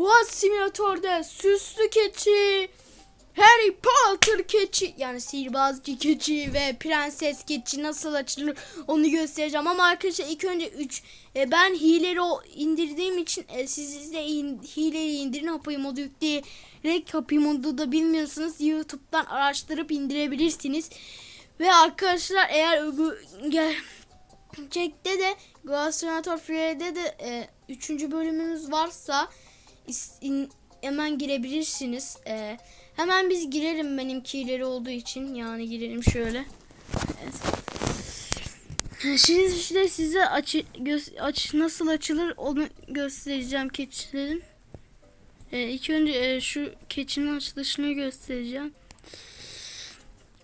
Goat Simulator'da süslü keçi, Harry Potter keçi yani sihirbazcı keçi ve prenses keçi nasıl açılır onu göstereceğim ama arkadaşlar ilk önce 3 ben hileleri o indirdiğim için e, siz de in, hileyi indirin Happy modu yükleyerek Happy modu da bilmiyorsanız YouTube'dan araştırıp indirebilirsiniz ve arkadaşlar eğer öbür gerçekte de Goat Simulator Free'de de 3. bölümümüz varsa is- in- hemen girebilirsiniz. E, hemen biz girelim benimkileri olduğu için. Yani girelim şöyle. Evet. Şimdi işte size açı, göz, aç, nasıl açılır onu göstereceğim keçilerin. E, ilk önce e, şu keçinin açılışını göstereceğim.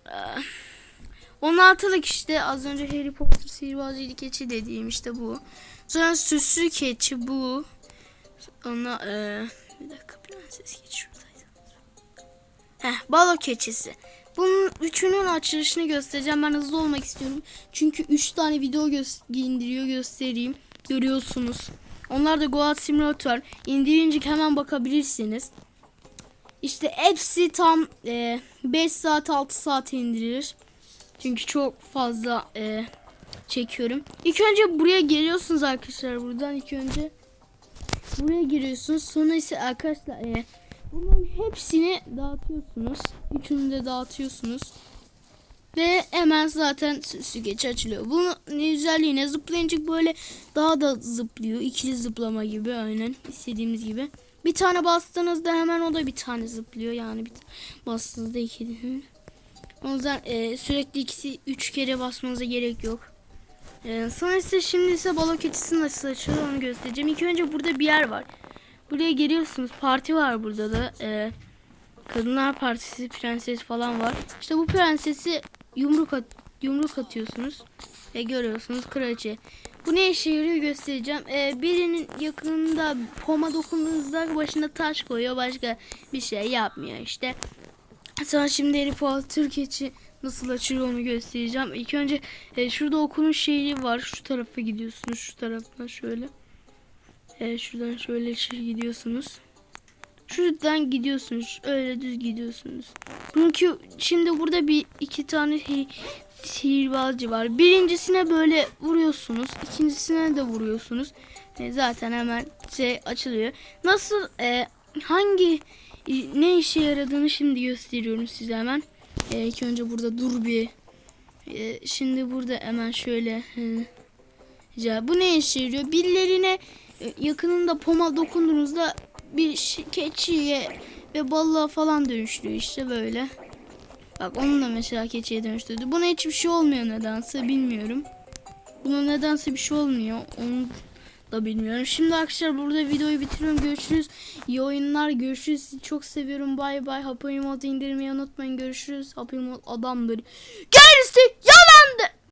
E, 16'lık işte az önce Harry Potter sihirbazıydı keçi dediğim işte bu. Sonra süslü keçi bu. Ona e, bir dakika prenses keçi şuradaydı. Heh balo keçisi. Bunun üçünün açılışını göstereceğim. Ben hızlı olmak istiyorum. Çünkü üç tane video gö- indiriyor göstereyim. Görüyorsunuz. Onlar da Goat Simulator. İndirince hemen bakabilirsiniz. İşte hepsi tam e, 5 saat 6 saat indirilir. Çünkü çok fazla e, çekiyorum. İlk önce buraya geliyorsunuz arkadaşlar. Buradan ilk önce buraya giriyorsunuz. Sonra ise arkadaşlar e, bunların hepsini dağıtıyorsunuz. Üçünü de dağıtıyorsunuz. Ve hemen zaten süslü geç açılıyor. Bunun özelliği ne? Zıplayınca böyle daha da zıplıyor. İkili zıplama gibi aynen istediğimiz gibi. Bir tane bastığınızda hemen o da bir tane zıplıyor. Yani bir bastığınızda iki. O yüzden e, sürekli ikisi üç kere basmanıza gerek yok. E, sonra ise şimdi ise balo keçisi nasıl açılır onu göstereceğim. İlk önce burada bir yer var. Buraya geliyorsunuz. Parti var burada da. E, Kadınlar Partisi prenses falan var. İşte bu prensesi yumruk at, yumruk atıyorsunuz. Ve görüyorsunuz kraliçe. Bu ne işe yarıyor göstereceğim. E, birinin yakınında poma dokunduğunuzda başına taş koyuyor. Başka bir şey yapmıyor işte. Sana şimdi Harry Potter keçi nasıl açılıyor onu göstereceğim. İlk önce e, şurada okunun şeyi var. Şu tarafa gidiyorsunuz. Şu taraftan şöyle. E, şuradan şöyle şey gidiyorsunuz. Şuradan gidiyorsunuz. Öyle düz gidiyorsunuz. Çünkü şimdi burada bir iki tane hi- sihirbazcı var. Birincisine böyle vuruyorsunuz. ikincisine de vuruyorsunuz. E, zaten hemen şey açılıyor. Nasıl e, hangi ne işe yaradığını şimdi gösteriyorum size hemen. E, ilk önce burada dur bir. E, şimdi burada hemen şöyle. Ya bu ne işe yarıyor? Birilerine e, yakınında poma dokunduğunuzda bir keçiye ve balığa falan dönüştürüyor işte böyle. Bak onu da mesela keçiye dönüştürdü. Buna hiçbir şey olmuyor nedense bilmiyorum. Buna nedense bir şey olmuyor. Onu da bilmiyorum. Şimdi arkadaşlar burada videoyu bitiriyorum. Görüşürüz. İyi oyunlar. Görüşürüz. Sizi çok seviyorum. Bay bay. Happy Mod indirmeyi unutmayın. Görüşürüz. Happy Mod adamdır. Gerisi ya